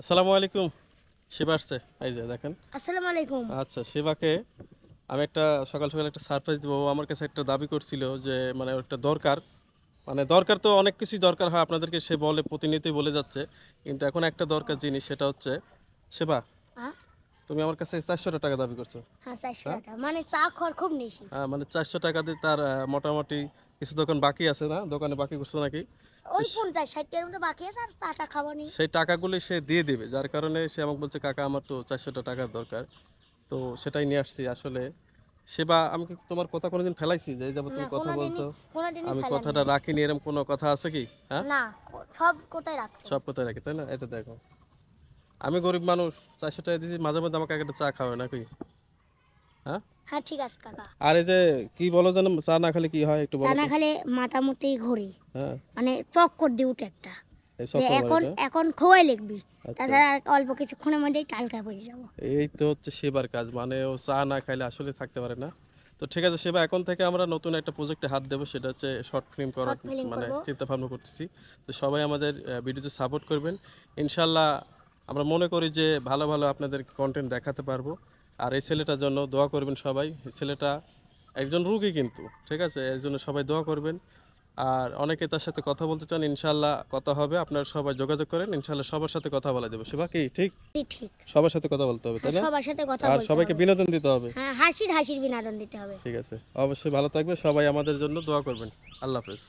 আসসালামু আলাইকুম। শিবা আসছে। এই যে দেখেন। আসসালামু আলাইকুম। আচ্ছা শিবাকে আমি একটা সকাল সকাল একটা সারপ্রাইজ দেবো। আমার কাছে একটা দাবি করছিল যে মানে একটা দরকার। মানে দরকার তো অনেক কিছুই দরকার হয় আপনাদেরকে সে বলে প্রতিনিয়তই বলে যাচ্ছে। কিন্তু এখন একটা দরকার জিনিস সেটা হচ্ছে হ্যাঁ তুমি আমার কাছে চারশো টাকা দাবি করছ। হ্যাঁ চারশো টাকা। মানে চা খাওয়ার খুব নেশি। হ্যাঁ মানে চারশো টাকা দিয়ে তার মোটামুটি কিছু দোকান বাকি আছে না? দোকানে বাকি করছ নাকি? ওই পঞ্চাশ ষাটের মধ্যে বাকি আছে আর চাটা খাব নি। সেই টাকাগুলি সে দিয়ে দেবে যার কারণে সে আমাকে বলছে কাকা আমার তো চারশোটা টাকার দরকার। তো সেটাই নিয়ে আসছি আসলে। সেবা আমি কি তোমার কথা কোনোদিন ফেলাইছি? যে যাব তুমি কথা বলছো আমি কথাটা রাখিনি এরকম কোনো কথা আছে কি? হ্যাঁ? না সব কোথায় রাখছে? সব কথাই রাখি তাই না? এটা দেখো। আমি গরিব মানুষ চারশো টাকা দিয়েছি মাঝে মধ্যে আমাকে একটা চা খাওয়ায় নাকি? হ্যাঁ? হ্যাঁ ঠিক আছে কাকা। আর এই যে কি বলো যেন চা না খেলে কি হয় একটু চা না খেলে মাথা মতেই ঘুরি। হ্যাঁ। মানে চক্কর দিয়ে উঠে একটা। এখন এখন খোয়াই লিখবি। আচ্ছা। তাছাড়া অল্প কিছুক্ষণের মধ্যেই টালকা পড়ে যাব। এই তো হচ্ছে সেবার কাজ মানে ও চা না খাইলে আসলে থাকতে পারে না। তো ঠিক আছে সেবা এখন থেকে আমরা নতুন একটা প্রজেক্টে হাত দেবো সেটা হচ্ছে শর্ট ফিল্ম করার মানে চিন্তা ভাবনা করতেছি। তো সবাই আমাদের ভিডিওতে সাপোর্ট করবেন। ইনশাল্লাহ আমরা মনে করি যে ভালো ভালো আপনাদের কন্টেন্ট দেখাতে পারব। আর এই ছেলেটার জন্য দোয়া করবেন সবাই। এই ছেলেটা একজন রুগী কিন্তু ঠিক আছে? এর জন্য সবাই দোয়া করবেন। আর অনেকে তার সাথে কথা বলতে চান ইনশাল্লাহ কথা হবে। আপনারা সবাই যোগাযোগ করেন ইনশাল্লাহ সবার সাথে কথা বলা দেবো। সেবা কি? ঠিক? সবার সাথে কথা বলতে হবে তাই না? সবার সাথে কথা আর সবাইকে বিনোদন দিতে হবে। হ্যাঁ হাসির হাসির বিনোদন দিতে হবে। ঠিক আছে। অবশ্যই ভালো থাকবে সবাই আমাদের জন্য দোয়া করবেন। আল্লাহ হাফেজ।